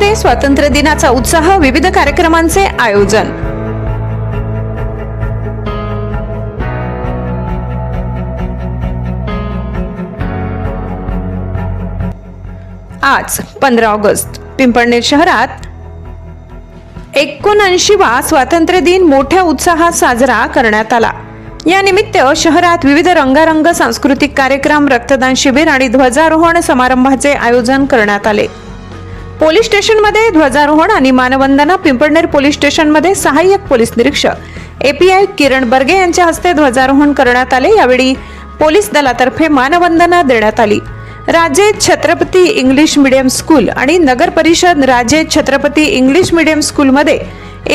पिंपळनेरमध्ये स्वातंत्र्य दिनाचा उत्साह विविध कार्यक्रमांचे आयोजन. आज पंधरा ऑगस्ट पिंपळनेर शहरात एकोणऐंशीवा स्वातंत्र्य दिन मोठ्या उत्साहात साजरा करण्यात आला. या निमित्त शहरात विविध रंगारंग सांस्कृतिक कार्यक्रम रक्तदान शिबिर आणि ध्वजारोहण समारंभाचे आयोजन करण्यात आले. पोलीस स्टेशनमध्ये ध्वजारोहण आणि मानवंदना पिंपळनेर पोलीस स्टेशनमध्ये सहाय्यक पोलीस निरीक्षक. एपीआय किरण बर्गे यांच्या हस्ते ध्वजारोहण करण्यात आले. यावेळी पोलीस दलातर्फे मानवंदना देण्यात आली. राजे छत्रपती इंग्लिश मीडियम स्कूल आणि नगर परिषद राजे छत्रपती इंग्लिश मीडियम स्कूलमध्ये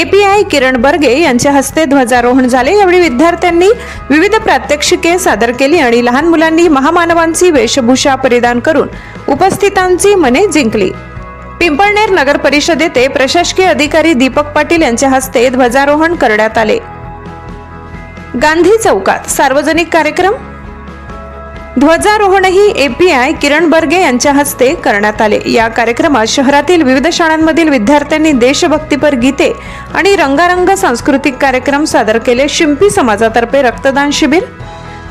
एपीआय किरण बर्गे यांच्या हस्ते ध्वजारोहण झाले. यावेळी विद्यार्थ्यांनी विविध प्रात्यक्षिके सादर केली आणि लहान मुलांनी महामानवांची वेशभूषा परिधान करून उपस्थितांची मने जिंकली. पिंपळनेर नगर परिषद येथे प्रशासकीय अधिकारी दीपक पाटील यांच्या हस्ते ध्वजारोहण करण्यात आले. गांधी चौकात सार्वजनिक कार्यक्रम? ध्वजारोहणही एपीआय किरण बर्गे यांच्या हस्ते करण्यात आले. या कार्यक्रमात शहरातील विविध शाळांमधील विद्यार्थ्यांनी देशभक्तीपर गीते आणि रंगारंग सांस्कृतिक कार्यक्रम सादर केले. शिंपी समाजातर्फे रक्तदान शिबिर?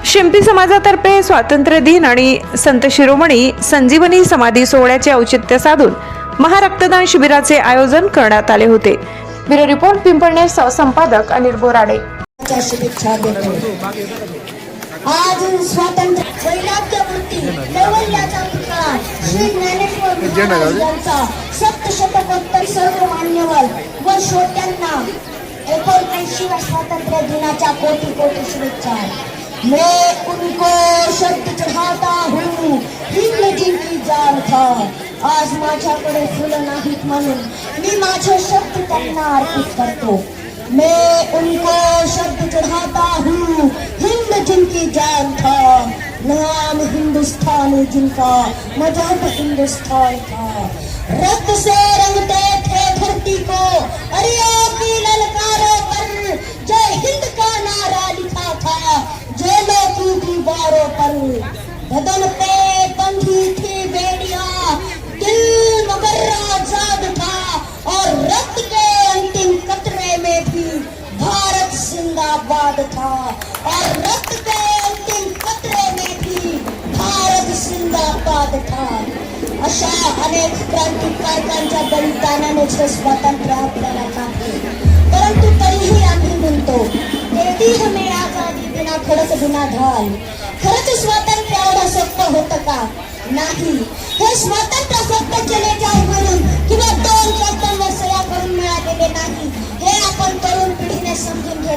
शिंपी समाजातर्फे स्वातंत्र्य दिन आणि संत शिरोमणी संजीवनी समाधी सोहळ्याचे औचित्य साधून महारक्तदान शिबिराचे आयोजन करण्यात आले होते. ब्युरो रिपोर्ट पिंपळनेर संपादक अनिल बोराडे. आज स्वातंत्र्य कैवल्याचा पुतळा श्री ज्ञानेश्वर महाराज यांचा सप्तशतकोत्तर सर्व मान्यवर व श्रोत्यांना स्वातंत्र्य दिनाच्या कोटी कोटी शुभेच्छा मैं उनको शब्द चढ़ाता हूँ हिंद जिनकी जान था आज माझ्याकडे फुलं नाहीत म्हणून मी माझे शब्द त्यांना अर्पित करतो. मैं उनको शब्द चढ़ाता हूँ हिंद जिनकी जान था नाम हिंदुस्तानी जिनका मजहब हिंदुस्तान था। रक्त से रंगते थे धरती को अरे जिंदाबाद था और रक्त के अंतिम कतरे में भी भारत जिंदाबाद था अशा अनेक क्रांतिकारकांच्या बलिदानानेच हे स्वातंत्र्य आपल्याला लाभले परंतु तरीही आम्ही म्हणतो तेरी हमें आजादी बिना खरंच बिना ढाल खरंच स्वातंत्र्य एवढं सोपं होतं का नाही हे स्वातंत्र्य फक्त चले जाऊ म्हणून किंवा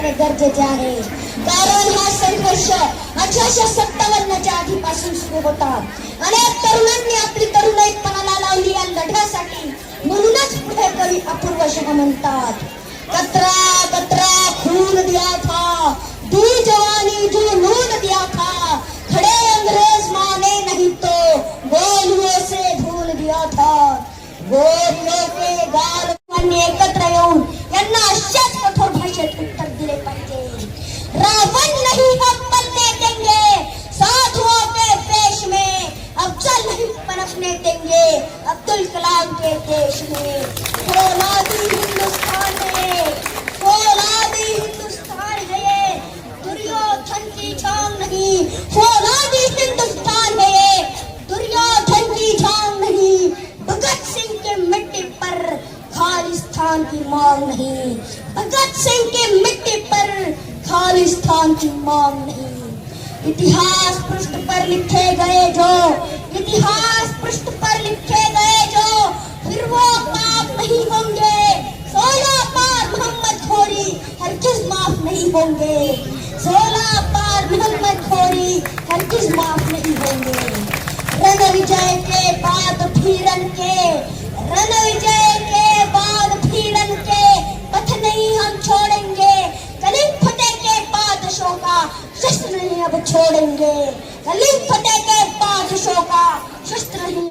समजून गरजेचे आहे. कारण हा संघर्ष अठराशे सत्तावन्नच्या आधीपासून सुरू होता. अनेक तरुणांनी आपली तरुणाई पणाला लावली या लढ्यासाठी. म्हणूनच पुढे कवी अपूर्व शह म्हणतात. कतरा कतरा, खून दिया था. दी जवानी जुनून दिया था. खड़े अंग्रेज़ माने नहीं तो गोलियों से भूल दिया था। गोलियों के गाल नाम की मांग नहीं इतिहास पृष्ठ पर लिखे गए जो इतिहास पृष्ठ पर लिखे गए जो फिर वो पाप नहीं होंगे सोलह बार मोहम्मद खोरी हर किस माफ नहीं होंगे सोलह बार मोहम्मद खोरी हर किस माफ नहीं होंगे रण विजय के बाद भी रन के रण विजय